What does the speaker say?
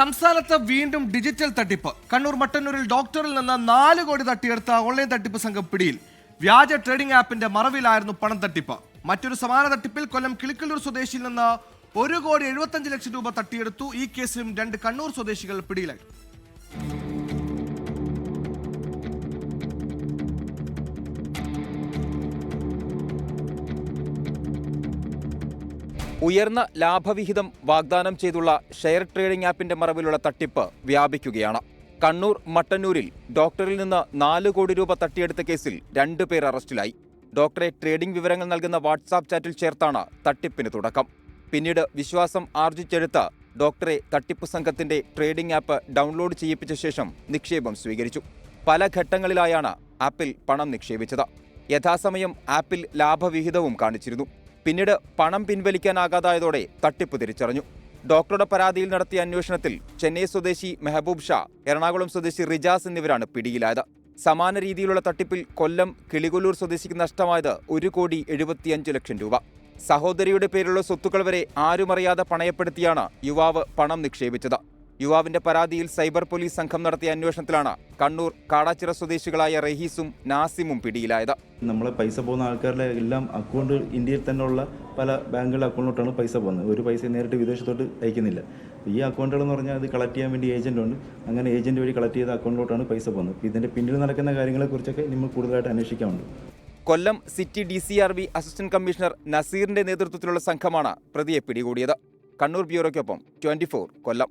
സംസ്ഥാനത്ത് വീണ്ടും ഡിജിറ്റൽ തട്ടിപ്പ്. കണ്ണൂർ മട്ടന്നൂരിൽ ഡോക്ടറിൽ നിന്ന് നാല് കോടി തട്ടിയെടുത്ത ഓൺലൈൻ തട്ടിപ്പ് സംഘം പിടിയിൽ. വ്യാജ ട്രേഡിംഗ് ആപ്പിന്റെ മറവിലായിരുന്നു പണം തട്ടിപ്പ്. മറ്റൊരു സമാന തട്ടിപ്പിൽ കൊല്ലം കിളിക്കല്ലൂർ സ്വദേശിയിൽ നിന്ന് ഒരു കോടി എഴുപത്തഞ്ച് ലക്ഷം രൂപ തട്ടിയെടുത്തു. ഈ കേസിലും രണ്ട് കണ്ണൂർ സ്വദേശികൾ പിടിയിലായി. ഉയർന്ന ലാഭവിഹിതം വാഗ്ദാനം ചെയ്തുള്ള ഷെയർ ട്രേഡിംഗ് ആപ്പിന്റെ മറവിലുള്ള തട്ടിപ്പ് വ്യാപിക്കുകയാണ്. കണ്ണൂർ മട്ടന്നൂരിൽ ഡോക്ടറിൽ നിന്ന് നാല് കോടി രൂപ തട്ടിയെടുത്ത കേസിൽ രണ്ടു പേർ അറസ്റ്റിലായി. ഡോക്ടറെ ട്രേഡിംഗ് വിവരങ്ങൾ നൽകുന്ന വാട്സാപ്പ് ചാറ്റിൽ ചേർത്താണ് തട്ടിപ്പിന് തുടക്കം. പിന്നീട് വിശ്വാസം ആർജിച്ചെടുത്ത് ഡോക്ടറെ തട്ടിപ്പ് സംഘത്തിന്റെ ട്രേഡിംഗ് ആപ്പ് ഡൗൺലോഡ് ചെയ്യിപ്പിച്ച ശേഷം നിക്ഷേപം സ്വീകരിച്ചു. പല ഘട്ടങ്ങളിലായാണ് ആപ്പിൽ പണം നിക്ഷേപിച്ചത്. യഥാസമയം ആപ്പിൽ ലാഭവിഹിതവും കാണിച്ചിരുന്നു. പിന്നീട് പണം പിൻവലിക്കാനാകാതായതോടെ തട്ടിപ്പ് തിരിച്ചറിഞ്ഞു. ഡോക്ടറുടെ പരാതിയിൽ നടത്തിയ അന്വേഷണത്തിൽ ചെന്നൈ സ്വദേശി മെഹബൂബ് ഷാ എറണാകുളം സ്വദേശി റിജാസ് എന്നിവരാണ് പിടിയിലായത്. സമാന രീതിയിലുള്ള തട്ടിപ്പിൽ കൊല്ലം കിളികൊല്ലൂർ സ്വദേശിക്ക് നഷ്ടമായത് ഒരു കോടി എഴുപത്തിയഞ്ച് ലക്ഷം രൂപ. സഹോദരിയുടെ പേരിലുള്ള സ്വത്തുക്കൾ വരെ ആരുമറിയാതെ പണയപ്പെടുത്തിയാണ് യുവാവ് പണം നിക്ഷേപിച്ചത്. യുവാവിന്റെ പരാതിയിൽ സൈബർ പോലീസ് സംഘം നടത്തിയ അന്വേഷണത്തിലാണ് കണ്ണൂർ കാടാച്ചിറ സ്വദേശികളായ റഹീസും നാസിമും പിടിയിലായത്. നമ്മളെ പൈസ പോകുന്ന ആൾക്കാരുടെ എല്ലാം അക്കൗണ്ട് ഇന്ത്യയിൽ തന്നെയുള്ള പല ബാങ്കുകളുടെ അക്കൗണ്ടിലോട്ടാണ് പൈസ പോകുന്നത്. ഒരു പൈസ നേരിട്ട് വിദേശത്തോട്ട് അയക്കുന്നില്ല. ഈ അക്കൗണ്ടുകൾ എന്ന് പറഞ്ഞാൽ അത് കളക്ട് ചെയ്യാൻ വേണ്ടി ഏജന്റ് ഉണ്ട്. അങ്ങനെ ഏജന്റ് വഴി കളക്ട് ചെയ്ത അക്കൗണ്ടിലോട്ടാണ് പൈസ പോകുന്നത്. ഇതിന്റെ പിന്നിൽ നടക്കുന്ന കാര്യങ്ങളെക്കുറിച്ചൊക്കെ നമ്മൾ കൂടുതലായിട്ട് അന്വേഷിക്കാറുണ്ട് Kollam city D C R B assistant commissioner നസീറിന്റെ നേതൃത്വത്തിലുള്ള സംഘമാണ് പ്രതിയെ പിടികൂടിയത്. കണ്ണൂർ ബ്യൂറോയ്ക്കൊപ്പം ട്വന്റി കൊല്ലം.